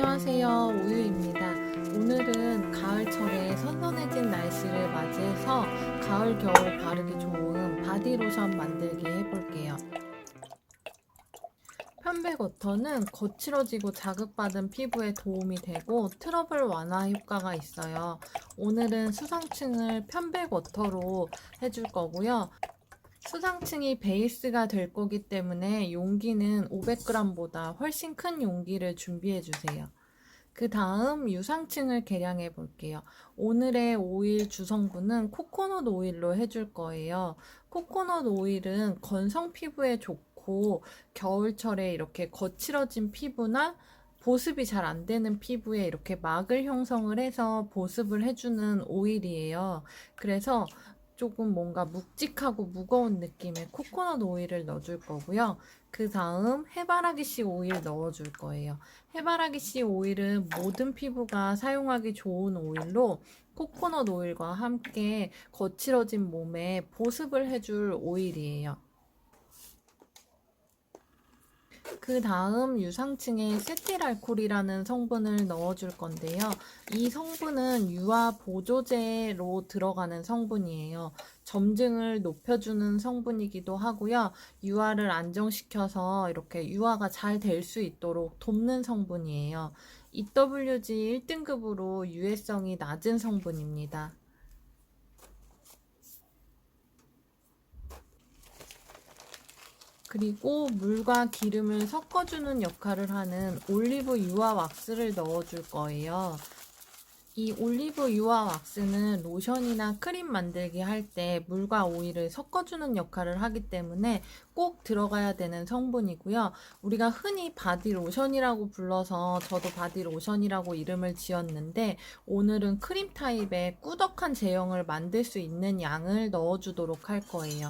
안녕하세요. 우유입니다. 오늘은 가을철에 선선해진 날씨를 맞이해서 가을 겨울 바르기 좋은 바디로션 만들기 해볼게요. 편백 워터는 거칠어지고 자극받은 피부에 도움이 되고 트러블 완화 효과가 있어요. 오늘은 수상층을 편백 워터로 해줄 거고요. 수상층이 베이스가 될 거기 때문에 용기는 500g보다 훨씬 큰 용기를 준비해 주세요. 그 다음 유상층을 계량해 볼게요. 오늘의 오일 주성분은 코코넛 오일로 해줄 거예요. 코코넛 오일은 건성 피부에 좋고 겨울철에 이렇게 거칠어진 피부나 보습이 잘 안 되는 피부에 이렇게 막을 형성을 해서 보습을 해주는 오일이에요. 그래서 조금 뭔가 묵직하고 무거운 느낌의 코코넛 오일을 넣어줄 거고요. 그 다음 해바라기 씨 오일 넣어줄 거예요. 해바라기 씨 오일은 모든 피부가 사용하기 좋은 오일로 코코넛 오일과 함께 거칠어진 몸에 보습을 해줄 오일이에요. 그 다음 유상층에 세틸알코올이라는 성분을 넣어줄 건데요. 이 성분은 유화 보조제로 들어가는 성분이에요. 점증을 높여주는 성분이기도 하고요. 유화를 안정시켜서 이렇게 유화가 잘 될 수 있도록 돕는 성분이에요. EWG 1등급으로 유해성이 낮은 성분입니다. 그리고 물과 기름을 섞어주는 역할을 하는 올리브 유화 왁스를 넣어줄 거예요. 이 올리브 유화 왁스는 로션이나 크림 만들기 할 때 물과 오일을 섞어주는 역할을 하기 때문에 꼭 들어가야 되는 성분이고요. 우리가 흔히 바디 로션이라고 불러서 저도 바디 로션이라고 이름을 지었는데 오늘은 크림 타입의 꾸덕한 제형을 만들 수 있는 양을 넣어주도록 할 거예요.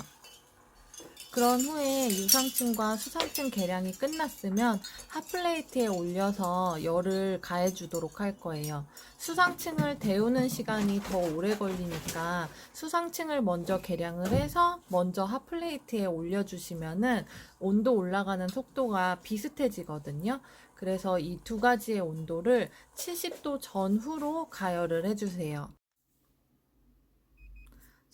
그런 후에 유상층과 수상층 계량이 끝났으면 핫플레이트에 올려서 열을 가해주도록 할 거예요. 수상층을 데우는 시간이 더 오래 걸리니까 수상층을 먼저 계량을 해서 먼저 핫플레이트에 올려주시면은 온도 올라가는 속도가 비슷해지거든요. 그래서 이 두 가지의 온도를 70도 전후로 가열을 해주세요.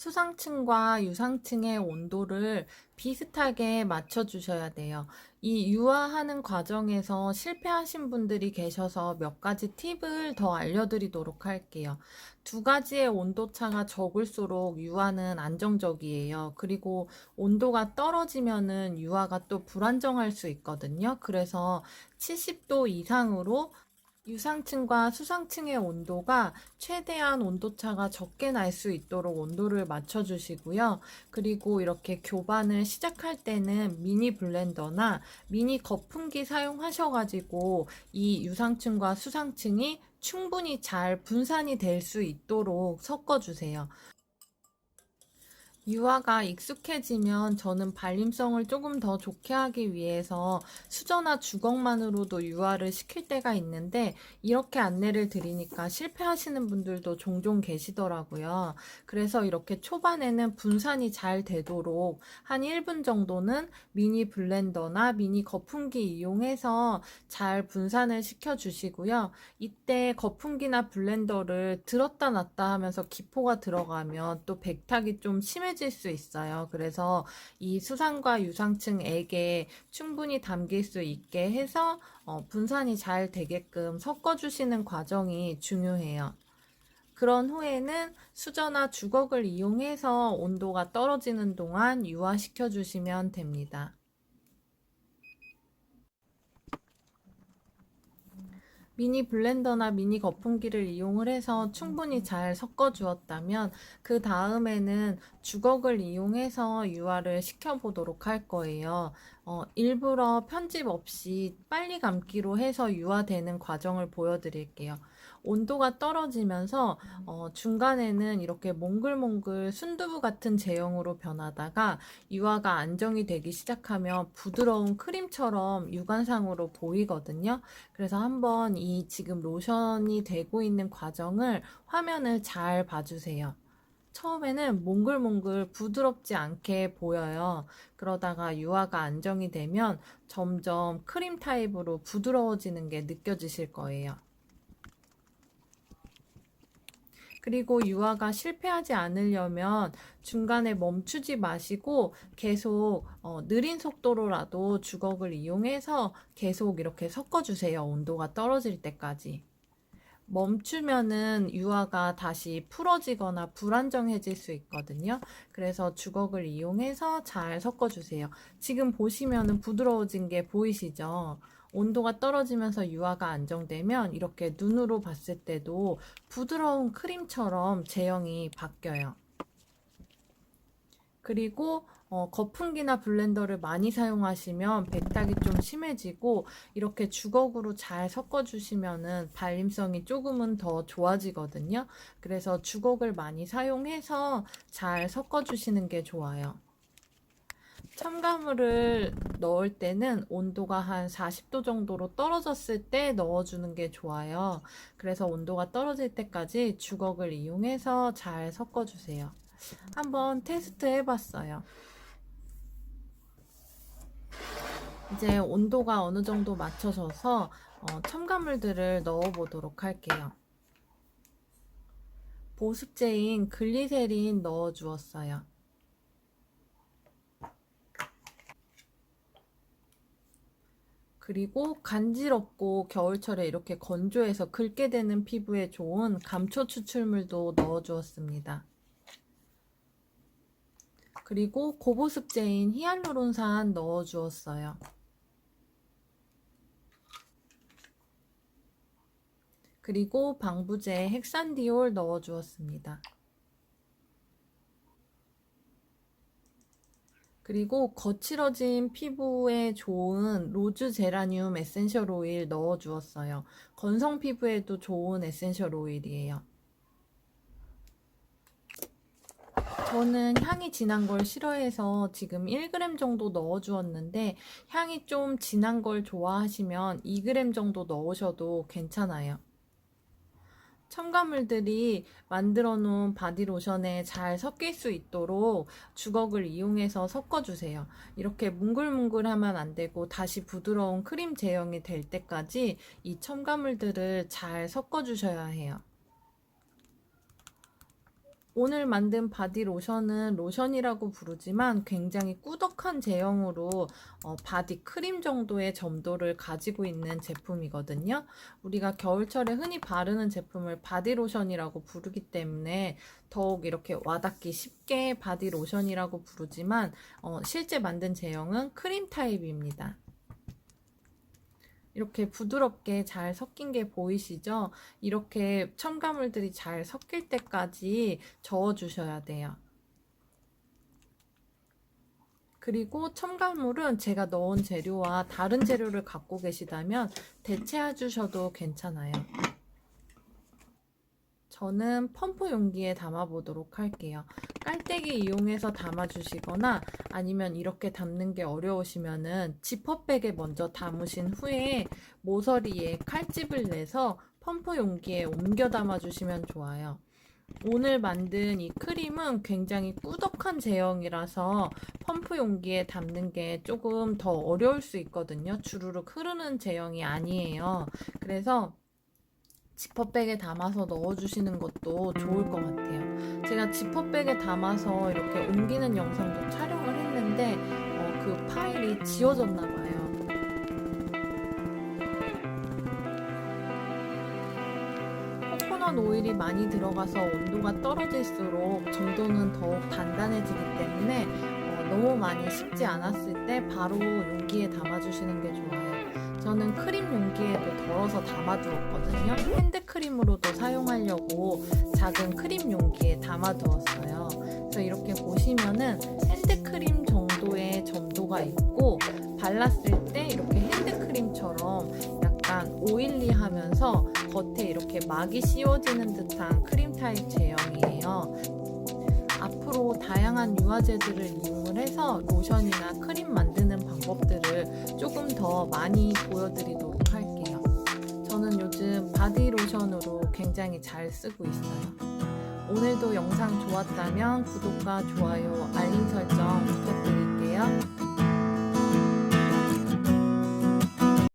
수상층과 유상층의 온도를 비슷하게 맞춰주셔야 돼요. 이 유화하는 과정에서 실패하신 분들이 계셔서 몇 가지 팁을 더 알려드리도록 할게요. 두 가지의 온도차가 적을수록 유화는 안정적이에요. 그리고 온도가 떨어지면은 유화가 또 불안정할 수 있거든요. 그래서 70도 이상으로 유상층과 수상층의 온도가 최대한 온도차가 적게 날 수 있도록 온도를 맞춰주시고요. 그리고 이렇게 교반을 시작할 때는 미니 블렌더나 미니 거품기 사용하셔가지고 이 유상층과 수상층이 충분히 잘 분산이 될 수 있도록 섞어주세요. 유화가 익숙해지면 저는 발림성을 조금 더 좋게 하기 위해서 수저나 주걱만으로도 유화를 시킬 때가 있는데 이렇게 안내를 드리니까 실패하시는 분들도 종종 계시더라고요. 그래서 이렇게 초반에는 분산이 잘 되도록 한 1분 정도는 미니 블렌더나 미니 거품기 이용해서 잘 분산을 시켜 주시고요. 이때 거품기나 블렌더를 들었다 놨다 하면서 기포가 들어가면 또 백탁이 좀 심해 심해질 수 있어요. 그래서 이 수상과 유상층액에 충분히 담길 수 있게 해서 어, 분산이 잘 되게끔 섞어주시는 과정이 중요해요. 그런 후에는 수저나 주걱을 이용해서 온도가 떨어지는 동안 유화시켜 주시면 됩니다. 미니 블렌더나 미니 거품기를 이용을 해서 충분히 잘 섞어 주었다면 그 다음에는 주걱을 이용해서 유화를 시켜 보도록 할 거예요. 어, 일부러 편집 없이 빨리 감기로 해서 유화되는 과정을 보여드릴게요. 온도가 떨어지면서 어, 중간에는 이렇게 몽글몽글 순두부 같은 제형으로 변하다가 유화가 안정이 되기 시작하면 부드러운 크림처럼 육안상으로 보이거든요. 그래서 한번 이 지금 로션이 되고 있는 과정을 화면을 잘 봐주세요. 처음에는 몽글몽글 부드럽지 않게 보여요. 그러다가 유화가 안정이 되면 점점 크림 타입으로 부드러워지는 게 느껴지실 거예요. 그리고 유화가 실패하지 않으려면 중간에 멈추지 마시고 계속 어, 느린 속도로라도 주걱을 이용해서 계속 이렇게 섞어주세요. 온도가 떨어질 때까지. 멈추면은 유화가 다시 풀어지거나 불안정해질 수 있거든요. 그래서 주걱을 이용해서 잘 섞어주세요. 지금 보시면은 부드러워진 게 보이시죠? 온도가 떨어지면서 유화가 안정되면 이렇게 눈으로 봤을 때도 부드러운 크림처럼 제형이 바뀌어요. 그리고 어, 거품기나 블렌더를 많이 사용하시면 백탁이 좀 심해지고 이렇게 주걱으로 잘 섞어주시면은 발림성이 조금은 더 좋아지거든요. 그래서 주걱을 많이 사용해서 잘 섞어주시는 게 좋아요. 첨가물을 넣을 때는 온도가 한 40도 정도로 떨어졌을 때 넣어주는 게 좋아요. 그래서 온도가 떨어질 때까지 주걱을 이용해서 잘 섞어주세요. 한번 테스트 해봤어요. 이제 온도가 어느 정도 맞춰져서 어, 첨가물들을 넣어보도록 할게요. 보습제인 글리세린 넣어주었어요. 그리고 간지럽고 겨울철에 이렇게 건조해서 긁게 되는 피부에 좋은 감초 추출물도 넣어주었습니다. 그리고 고보습제인 히알루론산 넣어주었어요. 그리고 방부제 헥산디올 넣어주었습니다. 그리고 거칠어진 피부에 좋은 로즈 제라늄 에센셜 오일 넣어 주었어요. 건성 피부에도 좋은 에센셜 오일이에요. 저는 향이 진한 걸 싫어해서 지금 1g 정도 넣어 주었는데 향이 좀 진한 걸 좋아하시면 2g 정도 넣으셔도 괜찮아요. 첨가물들이 만들어 놓은 바디로션에 잘 섞일 수 있도록 주걱을 이용해서 섞어주세요. 이렇게 뭉글뭉글 하면 안 되고 다시 부드러운 크림 제형이 될 때까지 이 첨가물들을 잘 섞어주셔야 해요. 오늘 만든 바디 로션은 로션이라고 부르지만 굉장히 꾸덕한 제형으로 어, 바디 크림 정도의 점도를 가지고 있는 제품이거든요. 우리가 겨울철에 흔히 바르는 제품을 바디 로션이라고 부르기 때문에 더욱 이렇게 와닿기 쉽게 바디 로션이라고 부르지만 어, 실제 만든 제형은 크림 타입입니다. 이렇게 부드럽게 잘 섞인 게 보이시죠? 이렇게 첨가물들이 잘 섞일 때까지 저어 주셔야 돼요. 그리고 첨가물은 제가 넣은 재료와 다른 재료를 갖고 계시다면 대체해 주셔도 괜찮아요. 저는 펌프 용기에 담아 보도록 할게요. 깔때기 이용해서 담아 주시거나 아니면 이렇게 담는 게 어려우시면은 지퍼백에 먼저 담으신 후에 모서리에 칼집을 내서 펌프 용기에 옮겨 담아 주시면 좋아요. 오늘 만든 이 크림은 굉장히 꾸덕한 제형이라서 펌프 용기에 담는 게 조금 더 어려울 수 있거든요. 주르륵 흐르는 제형이 아니에요. 그래서 지퍼백에 담아서 넣어주시는 것도 좋을 것 같아요. 제가 지퍼백에 담아서 이렇게 옮기는 영상도 촬영을 했는데 어, 그 파일이 지워졌나 봐요. 코코넛 오일이 많이 들어가서 온도가 떨어질수록 점도는 더욱 단단해지기 때문에 어, 너무 많이 식지 않았을 때 바로 용기에 담아주시는 게 좋아요. 저는 크림 용기에도 덜어서 담아두었거든요. 핸드크림으로도 사용하려고 작은 크림 용기에 담아두었어요. 그래서 이렇게 보시면은 핸드크림 정도의 점도가 있고 발랐을 때 이렇게 핸드크림처럼 약간 오일리하면서 겉에 이렇게 막이 씌워지는 듯한 크림 타입 제형이에요. 앞으로 다양한 유화제들을 이용을 해서 로션이나 크림 만드는 방법 들을 조금 더 많이 보여드리도록 할게요. 저는 요즘 바디 로션으로 굉장히 잘 쓰고 있어요. 오늘도 영상 좋았다면 구독과 좋아요, 알림 설정 부탁드립니다.